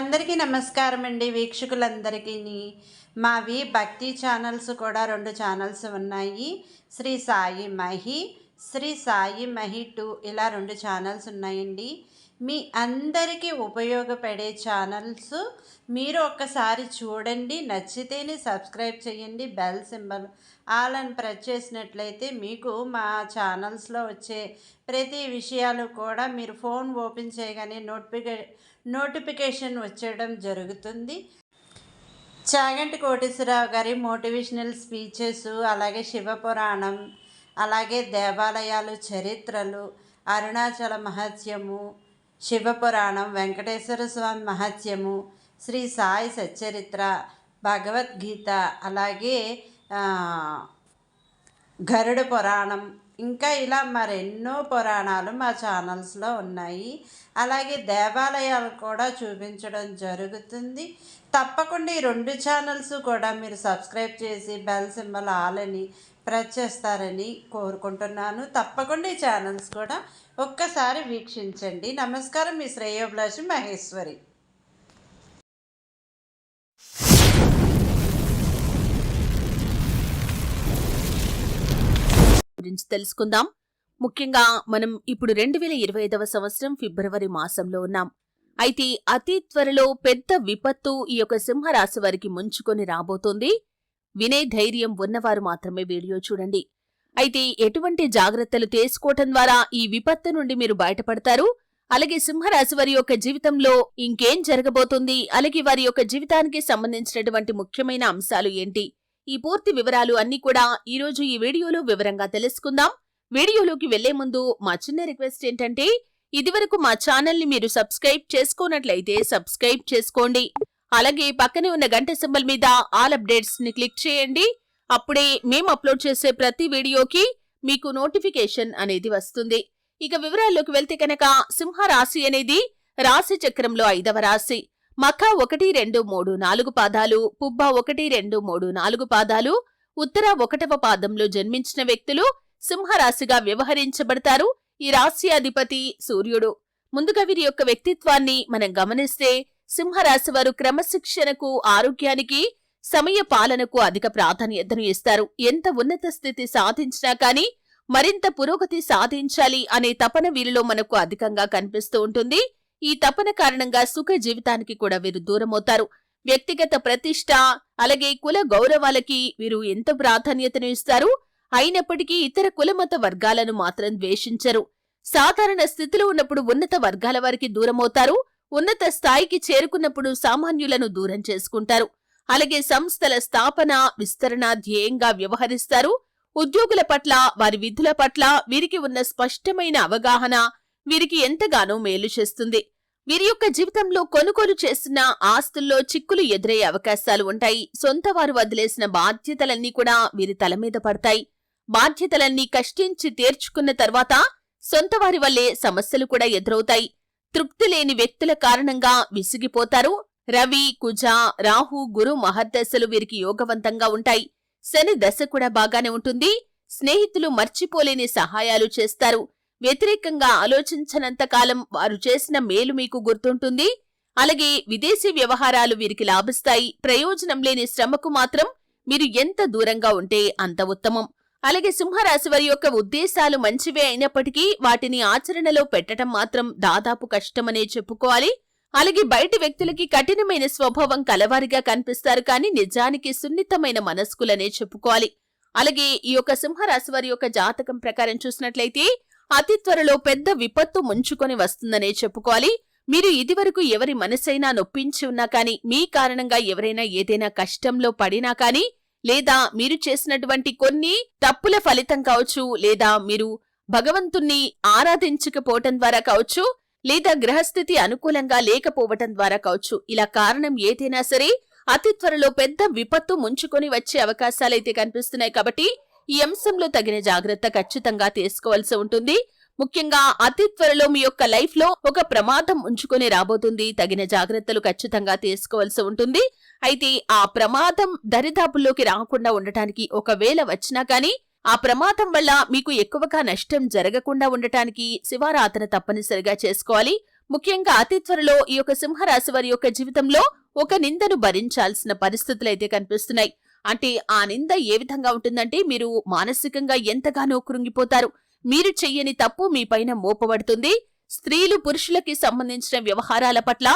అందరికీ నమస్కారం అండి వీక్షకులందరికీ మావి భక్తి ఛానల్స్ కూడా రెండు ఛానల్స్ ఉన్నాయి. శ్రీ సాయి మహి శ్రీ సాయి మహి టూ ఇలా రెండు ఛానల్స్ ఉన్నాయండి. మీ అందరికీ ఉపయోగపడే ఛానల్స్ మీరు ఒక్కసారి చూడండి. నచ్చితేనే సబ్స్క్రైబ్ చేయండి. బెల్ సింబల్ ఆల్ అని ప్రెస్ చేసినట్లయితే మీకు మా ఛానల్స్లో వచ్చే ప్రతి విషయాలు కూడా మీరు ఫోన్ ఓపెన్ చేయగానే నోటిఫికే నోటిఫికేషన్ వచ్చేయడం జరుగుతుంది. చాగంటి కోటేశ్వరరావు గారి మోటివేషనల్ స్పీచెస్ అలాగే శివపురాణం అలాగే దేవాలయాలు చరిత్రలు అరుణాచల మహత్యము శివపురాణం వెంకటేశ్వర స్వామి మహత్యము శ్రీ సాయి సచ్చరిత్ర భగవద్గీత అలాగే గరుడ పురాణం ఇంకా ఇలా మరెన్నో పురాణాలు మా ఛానల్స్లో ఉన్నాయి. అలాగే దేవాలయాలు కూడా చూపించడం జరుగుతుంది. తప్పకుండా ఈ రెండు ఛానల్స్ కూడా మీరు సబ్స్క్రైబ్ చేసి బెల్ సింబల్ ఆలని ప్రెస్ చేస్తారని కోరుకుంటున్నాను. తప్పకుండా ఈ ఛానల్స్ కూడా ఒక్కసారి వీక్షించండి. నమస్కారం. మీ శ్రేయోభిలాషి మహేశ్వరి. గురించి తెలుసుకుందాం. ముఖ్యంగా మనం ఇప్పుడు రెండు వేల ఇరవై ఐదవ సంవత్సరం ఫిబ్రవరి మాసంలో ఉన్నాం. అయితే అతి త్వరలో పెద్ద విపత్తు ఈ యొక్క సింహరాశి వారికి ముంచుకొని రాబోతోంది. వినే ధైర్యం ఉన్నవారు మాత్రమే వీడియో చూడండి. అయితే ఎటువంటి జాగ్రత్తలు తీసుకోవటం ద్వారా ఈ విపత్తు నుండి మీరు బయటపడతారు? అలాగే సింహరాశి వారి యొక్క జీవితంలో ఇంకేం జరగబోతుంది? అలాగే వారి యొక్క జీవితానికి సంబంధించినటువంటి ముఖ్యమైన అంశాలు ఏంటి? ఈ పూర్తి వివరాలు అన్ని కూడా ఈ రోజు ఈ వీడియోలో వివరంగా తెలుసుకుందాం. వీడియోలోకి వెళ్ళే ముందు మా చిన్న రిక్వెస్ట్ ఏంటంటే ఇదివరకు మా ఛానల్ని మీరు సబ్స్క్రైబ్ చేసుకోనట్లయితే సబ్స్క్రైబ్ చేసుకోండి. అలాగే పక్కనే ఉన్న గంట సింబల్ మీద ఆల్ అప్డేట్స్ని క్లిక్ చేయండి. అప్పుడే మేము అప్లోడ్ చేసే ప్రతి వీడియోకి మీకు నోటిఫికేషన్ అనేది వస్తుంది. ఇక వివరాల్లోకి వెళ్తే కనుక సింహ రాశి అనేది రాశి చక్రంలో ఐదవ రాశి. మఖ ఒకటి రెండు మూడు నాలుగు పాదాలు పుబ్బ ఒకటి రెండు మూడు నాలుగు పాదాలు ఉత్తర ఒకటవ పాదంలో జన్మించిన వ్యక్తులు సింహరాశిగా వ్యవహరించబడతారు. ఈ రాశి అధిపతి సూర్యుడు. ముందుగా వీరి యొక్క వ్యక్తిత్వాన్ని మనం గమనిస్తే సింహరాశి వారు క్రమశిక్షణకు ఆరోగ్యానికి సమయ పాలనకు అధిక ప్రాధాన్యతను ఇస్తారు. ఎంత ఉన్నత స్థితి సాధించినా కానీ మరింత పురోగతి సాధించాలి అనే తపన వీరిలో మనకు అధికంగా కనిపిస్తూ ఉంటుంది. ఈ తపన కారణంగా సుఖ జీవితానికి కూడా వీరు దూరమవుతారు. వ్యక్తిగత ప్రతిష్ట అలాగే కుల గౌరవాలకి వీరు ఎంత ప్రాధాన్యతను ఇస్తారు? అయినప్పటికీ ఇతర కులమత వర్గాలను మాత్రం ద్వేషించరు. సాధారణ స్థితిలో ఉన్నప్పుడు ఉన్నత వర్గాల వారికి దూరమవుతారు. ఉన్నత స్థాయికి చేరుకున్నప్పుడు సామాన్యులను దూరం చేసుకుంటారు. అలాగే సంస్థల స్థాపన విస్తరణ ధ్యేయంగా వ్యవహరిస్తారు. ఉద్యోగుల పట్ల వారి విధుల పట్ల వీరికి ఉన్న స్పష్టమైన అవగాహన వీరికి ఎంతగానో మేలు చేస్తుంది. వీరి యొక్క జీవితంలో కొనుగోలు చేస్తున్న ఆస్తుల్లో చిక్కులు ఎదురయ్యే అవకాశాలు ఉంటాయి. సొంత వారు వదిలేసిన బాధ్యతలన్నీ కూడా వీరి తల మీద పడతాయి. బాధ్యతలన్నీ కష్టించి తీర్చుకున్న తర్వాత సొంత వారి వల్లే సమస్యలు కూడా ఎదురవుతాయి. తృప్తి లేని వ్యక్తుల కారణంగా విసిగిపోతారు. రవి కుజ రాహు గురు మహర్దశలు వీరికి యోగవంతంగా ఉంటాయి. శని దశ కూడా బాగానే ఉంటుంది. స్నేహితులు మర్చిపోలేని సహాయాలు చేస్తారు. వ్యతిరేకంగా ఆలోచించనంత కాలం వారు చేసిన మేలు మీకు గుర్తుంటుంది? అలాగే విదేశీ వ్యవహారాలు వీరికి లాభిస్తాయి. ప్రయోజనం లేని శ్రమకు మాత్రం మీరు ఎంత దూరంగా ఉంటే అంత ఉత్తమం. అలాగే సింహరాశి వారి యొక్క ఉద్దేశాలు మంచివే అయినప్పటికీ వాటిని ఆచరణలో పెట్టడం మాత్రం దాదాపు కష్టమనే చెప్పుకోవాలి. అలాగే బయటి వ్యక్తులకి కఠినమైన స్వభావం కలవారిగా కనిపిస్తారు కానీ నిజానికి సున్నితమైన మనస్కులనే చెప్పుకోవాలి. అలాగే ఈ యొక్క సింహరాశి వారి యొక్క జాతకం ప్రకారం చూసినట్లయితే అతి త్వరలో పెద్ద విపత్తు ముంచుకొని వస్తుందనే చెప్పుకోవాలి. మీరు ఇదివరకు ఎవరి మనసైనా నొప్పించి ఉన్నా కానీ మీ కారణంగా ఎవరైనా ఏదైనా కష్టంలో పడినా కానీ లేదా మీరు చేసినటువంటి కొన్ని తప్పుల ఫలితం కావచ్చు లేదా మీరు భగవంతుణ్ణి ఆరాధించకపోవటం ద్వారా కావచ్చు లేదా గ్రహస్థితి అనుకూలంగా లేకపోవటం ద్వారా కావచ్చు ఇలా కారణం ఏదైనా సరే అతి త్వరలో పెద్ద విపత్తు ముంచుకొని వచ్చే అవకాశాలైతే కనిపిస్తున్నాయి కాబట్టి ఈ అంశంలో తగిన జాగ్రత్త ఖచ్చితంగా తీసుకోవాల్సి ఉంటుంది. ముఖ్యంగా అతి త్వరలో మీ యొక్క లైఫ్లో ఒక ప్రమాదం ఉంచుకొని రాబోతుంది. తగిన జాగ్రత్తలు ఖచ్చితంగా తీసుకోవాల్సి ఉంటుంది. అయితే ఆ ప్రమాదం దరిదాపుల్లోకి రాకుండా ఉండటానికి ఒకవేళ వచ్చినా కానీ ఆ ప్రమాదం వల్ల మీకు ఎక్కువగా నష్టం జరగకుండా ఉండటానికి శివారాధన తప్పనిసరిగా చేసుకోవాలి. ముఖ్యంగా అతి త్వరలో ఈ యొక్క సింహరాశి వారి యొక్క జీవితంలో ఒక నిందను భరించాల్సిన పరిస్థితులు అయితే కనిపిస్తున్నాయి. అంటే ఆ నింద ఏ విధంగా ఉంటుందంటే మీరు మానసికంగా ఎంతగానో కృంగిపోతారు. మీరు చెయ్యని తప్పు మీ పైన మోపబడుతుంది. స్త్రీలు పురుషులకి సంబంధించిన వ్యవహారాల పట్ల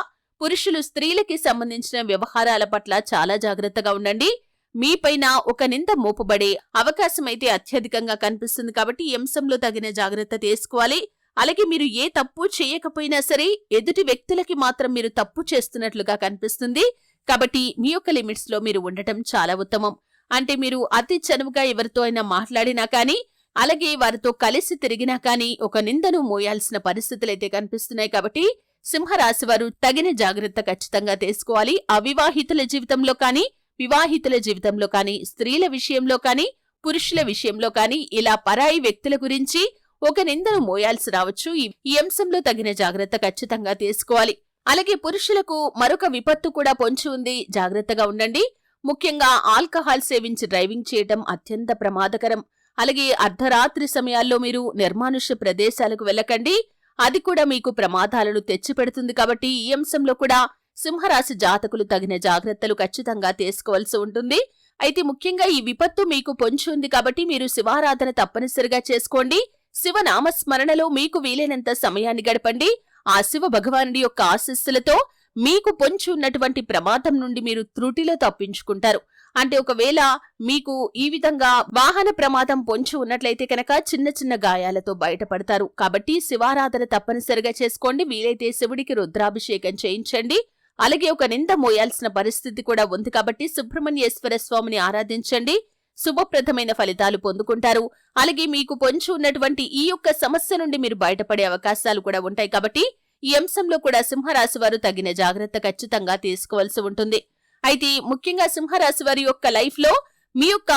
పురుషులు స్త్రీలకి సంబంధించిన వ్యవహారాల పట్ల చాలా జాగ్రత్తగా ఉండండి. మీపైన ఒక నింద మోపబడే అవకాశం అయితే అత్యధికంగా కనిపిస్తుంది కాబట్టి ఈ అంశంలో తగిన జాగ్రత్త తీసుకోవాలి. అలాగే మీరు ఏ తప్పు చేయకపోయినా సరే ఎదుటి వ్యక్తులకి మాత్రం మీరు తప్పు చేస్తున్నట్లుగా కనిపిస్తుంది. కాబట్టి మీ యొక్క లిమిట్స్లో మీరు ఉండటం చాలా ఉత్తమం. అంటే మీరు అతి చనువుగా ఎవరితో అయినా మాట్లాడినా కానీ అలాగే వారితో కలిసి తిరిగినా కానీ ఒక నిందను మోయాల్సిన పరిస్థితులైతే కనిపిస్తున్నాయి కాబట్టి సింహరాశి వారు తగిన జాగ్రత్త ఖచ్చితంగా తీసుకోవాలి. అవివాహితుల జీవితంలో కానీ వివాహితుల జీవితంలో కానీ స్త్రీల విషయంలో కానీ పురుషుల విషయంలో కానీ ఇలా పరాయి వ్యక్తుల గురించి ఒక నిందను మోయాల్సి రావచ్చు. ఈ- అంశంలో తగిన జాగ్రత్త ఖచ్చితంగా తీసుకోవాలి. అలాగే పురుషులకు మరొక విపత్తు కూడా పొంచి ఉంది. జాగ్రత్తగా ఉండండి. ముఖ్యంగా ఆల్కహాల్ సేవించి డ్రైవింగ్ చేయటం అత్యంత ప్రమాదకరం. అలాగే అర్ధరాత్రి సమయాల్లో మీరు నిర్మానుష్య ప్రదేశాలకు వెళ్ళకండి. అది కూడా మీకు ప్రమాదాలను తెచ్చిపెడుతుంది కాబట్టి ఈ అంశంలో కూడా సింహరాశి జాతకులు తగిన జాగ్రత్తలు ఖచ్చితంగా తీసుకోవాల్సి ఉంటుంది. అయితే ముఖ్యంగా ఈ విపత్తు మీకు పొంచి ఉంది కాబట్టి మీరు శివారాధన తప్పనిసరిగా చేసుకోండి. శివ నామస్మరణలో మీకు వీలైనంత సమయాన్ని గడపండి. ఆ శివ భగవానుడి యొక్క ఆశస్సులతో మీకు పొంచి ఉన్నటువంటి ప్రమాదం నుండి మీరు త్రుటిలో తప్పించుకుంటారు. అంటే ఒకవేళ మీకు ఈ విధంగా వాహన ప్రమాదం పొంచి ఉన్నట్లయితే కనుక చిన్న చిన్న గాయాలతో బయటపడతారు. కాబట్టి శివారాధన తప్పనిసరిగా చేసుకోండి. వీలైతే శివుడికి రుద్రాభిషేకం చేయించండి. అలాగే ఒక నింద మోయాల్సిన పరిస్థితి కూడా ఉంది. కాబట్టి సుబ్రహ్మణ్యేశ్వర స్వామిని ఆరాధించండి. శుభప్రదమైన ఫలితాలు పొందుకుంటారు. అలాగే మీకు పొంచి ఉన్నటువంటి ఈ యొక్క సమస్య నుండి మీరు బయటపడే అవకాశాలు కూడా ఉంటాయి కాబట్టి ఈ అంశంలో కూడా సింహరాశి వారు తగిన జాగ్రత్త ఖచ్చితంగా తీసుకోవాల్సి ఉంటుంది. అయితే ముఖ్యంగా సింహరాశి వారి యొక్క లైఫ్లో మీ యొక్క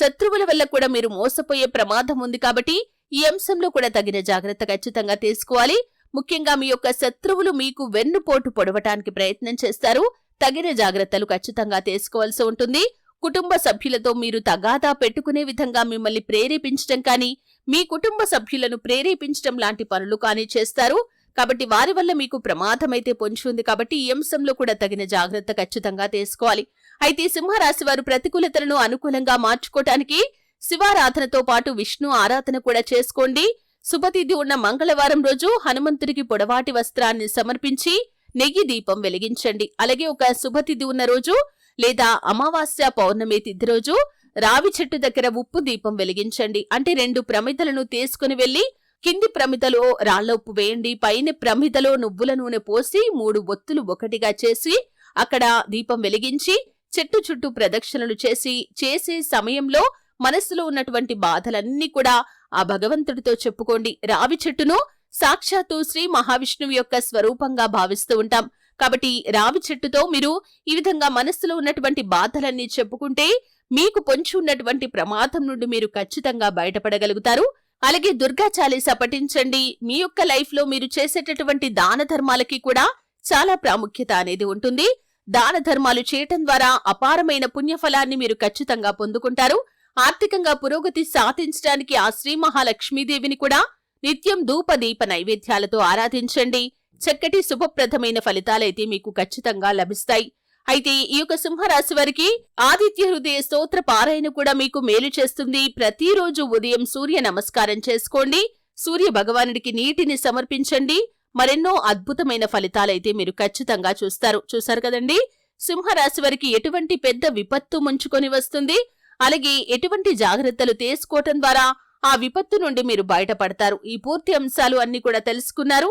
శత్రువుల వల్ల కూడా మీరు మోసపోయే ప్రమాదం ఉంది కాబట్టి ఈ అంశంలో కూడా తగిన జాగ్రత్త ఖచ్చితంగా తీసుకోవాలి. ముఖ్యంగా మీ యొక్క శత్రువులు మీకు వెన్నుపోటు పొడవటానికి ప్రయత్నం చేస్తారు. తగిన జాగ్రత్తలు ఖచ్చితంగా తీసుకోవాల్సి ఉంటుంది. కుటుంబ సభ్యులతో మీరు తగాదా పెట్టుకునే విధంగా మిమ్మల్ని ప్రేరేపించడం కానీ మీ కుటుంబ సభ్యులను ప్రేరేపించడం లాంటి పనులు కానీ చేస్తారు. కాబట్టి వారి వల్ల మీకు ప్రమాదమైతే పొంచి ఉంది. కాబట్టి ఈ అంశంలో కూడా తగిన జాగ్రత్త ఖచ్చితంగా తీసుకోవాలి. అయితే సింహరాశి వారు ప్రతికూలతలను అనుకూలంగా మార్చుకోవటానికి శివారాధనతో పాటు విష్ణు ఆరాధన కూడా చేసుకోండి. శుభతిథి ఉన్న మంగళవారం రోజు హనుమంతుడికి పొడవాటి వస్త్రాన్ని సమర్పించి నెయ్యి దీపం వెలిగించండి. అలాగే ఒక శుభతిథి ఉన్న రోజు లేదా అమావాస్య పౌర్ణమి తిథి రోజు రావి చెట్టు దగ్గర ఉప్పు దీపం వెలిగించండి. అంటే రెండు ప్రమిదలను తీసుకుని వెళ్ళి కింది ప్రమిదలో రాళ్ళ ఉప్పు వేయండి. పైన ప్రమిదలో నువ్వుల నూనె పోసి మూడు ఒత్తులు ఒకటిగా చేసి అక్కడ దీపం వెలిగించి చెట్టు చుట్టూ ప్రదక్షిణలు చేసి చేసే సమయంలో మనస్సులో ఉన్నటువంటి బాధలన్నీ కూడా ఆ భగవంతుడితో చెప్పుకోండి. రావి చెట్టును సాక్షాత్తు శ్రీ మహావిష్ణువు యొక్క స్వరూపంగా భావిస్తూ ఉంటాం. కాబట్టి రావి చెట్టుతో మీరు ఈ విధంగా మనస్సులో ఉన్నటువంటి బాధలన్నీ చెప్పుకుంటే మీకు పొంచి ఉన్నటువంటి ప్రమాదం నుండి మీరు ఖచ్చితంగా బయటపడగలుగుతారు. అలాగే దుర్గా చాలీస పఠించండి. మీ యొక్క లైఫ్లో మీరు చేసేటటువంటి దాన ధర్మాలకి కూడా చాలా ప్రాముఖ్యత అనేది ఉంటుంది. దాన ధర్మాలు చేయటం ద్వారా అపారమైన పుణ్యఫలాన్ని మీరు ఖచ్చితంగా పొందుకుంటారు. ఆర్థికంగా పురోగతి సాధించడానికి ఆ శ్రీ మహాలక్ష్మీదేవిని కూడా నిత్యం ధూప దీప నైవేద్యాలతో ఆరాధించండి. చక్కటి శుభప్రదమైన ఫలితాలైతే మీకు ఖచ్చితంగా లభిస్తాయి. అయితే ఈ యొక్క సింహరాశి వారికి ఆదిత్య హృదయ స్తోత్ర పారాయణ కూడా మీకు మేలు చేస్తుంది. ప్రతిరోజు ఉదయం సూర్య నమస్కారం చేసుకోండి. సూర్య భగవానుడికి నీటిని సమర్పించండి. మరెన్నో అద్భుతమైన ఫలితాలైతే మీరు ఖచ్చితంగా చూస్తారు. చూసారు కదండి? సింహరాశి వారికి ఎటువంటి పెద్ద విపత్తు ముంచుకొని వస్తుంది. అలాగే ఎటువంటి జాగ్రత్తలు తీసుకోవటం ద్వారా ఆ విపత్తు నుండి మీరు బయటపడతారు. ఈ పూర్తి అంశాలు అన్ని కూడా తెలుసుకున్నారు.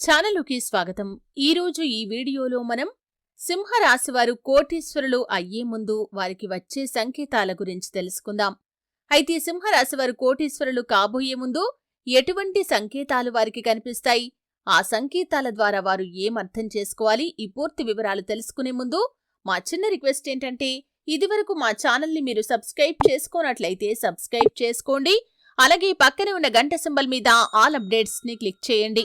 ఛానలుకి స్వాగతం. ఈ రోజు ఈ వీడియోలో మనం సింహరాశివారు కోటీశ్వరులు అయ్యే ముందు వారికి వచ్చే సంకేతాల గురించి తెలుసుకుందాం. అయితే సింహరాశివారు కోటీశ్వరులు కాబోయే ముందు ఎటువంటి సంకేతాలు వారికి కనిపిస్తాయి? ఆ సంకేతాల ద్వారా వారు ఏం అర్థం చేసుకోవాలి? ఈ పూర్తి వివరాలు తెలుసుకునే ముందు మా చిన్న రిక్వెస్ట్ ఏంటంటే ఇదివరకు మా ఛానల్ని మీరు సబ్స్క్రైబ్ చేసుకోనట్లయితే సబ్స్క్రైబ్ చేసుకోండి. అలాగే పక్కనే ఉన్న గంట సింబల్ మీద ఆల్ అప్డేట్స్ని క్లిక్ చేయండి.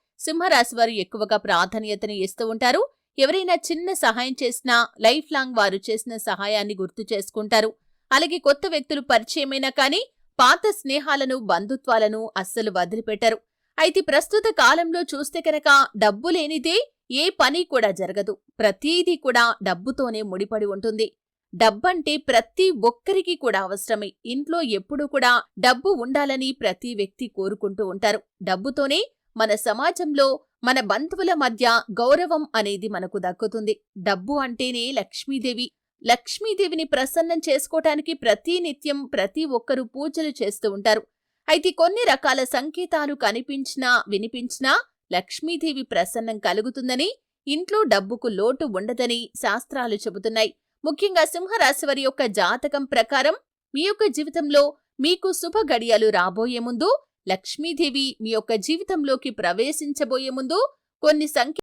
సింహరాశి వారు ఎక్కువగా ప్రాధాన్యతను ఇస్తూ ఉంటారు. ఎవరైనా చిన్న సహాయం చేసినా లైఫ్ లాంగ్ వారు చేసిన సహాయాన్ని గుర్తు చేసుకుంటారు. అలాగే కొత్త వ్యక్తులు పరిచయమైనా కానీ పాత స్నేహాలను బంధుత్వాలను అస్సలు వదిలిపెట్టరు. అయితే ప్రస్తుత కాలంలో చూస్తే కనుక డబ్బు లేనిదే ఏ పని కూడా జరగదు. ప్రతీదీ కూడా డబ్బుతోనే ముడిపడి ఉంటుంది. డబ్బంటే ప్రతి ఒక్కరికి కూడా అవసరమే. ఇంట్లో ఎప్పుడూ కూడా డబ్బు ఉండాలని ప్రతి వ్యక్తి కోరుకుంటూ ఉంటారు. డబ్బుతోనే మన సమాజంలో మన బంధువుల మధ్య గౌరవం అనేది మనకు దక్కుతుంది. డబ్బు అంటేనే లక్ష్మీదేవి. లక్ష్మీదేవిని ప్రసన్నం చేసుకోవటానికి ప్రతి నిత్యం ప్రతి ఒక్కరూ పూజలు చేస్తూ ఉంటారు. అయితే కొన్ని రకాల సంకేతాలు కనిపించినా వినిపించినా లక్ష్మీదేవి ప్రసన్నం కలుగుతుందని ఇంట్లో డబ్బుకు లోటు ఉండదని శాస్త్రాలు చెబుతున్నాయి. ముఖ్యంగా సింహరాశివారి యొక్క జాతకం ప్రకారం మీ యొక్క జీవితంలో మీకు శుభ గడియలు రాబోయే ముందు లక్ష్మీదేవి మీ యొక్క జీవితంలోకి ప్రవేశించబోయే ముందు కొన్ని సంఖ్య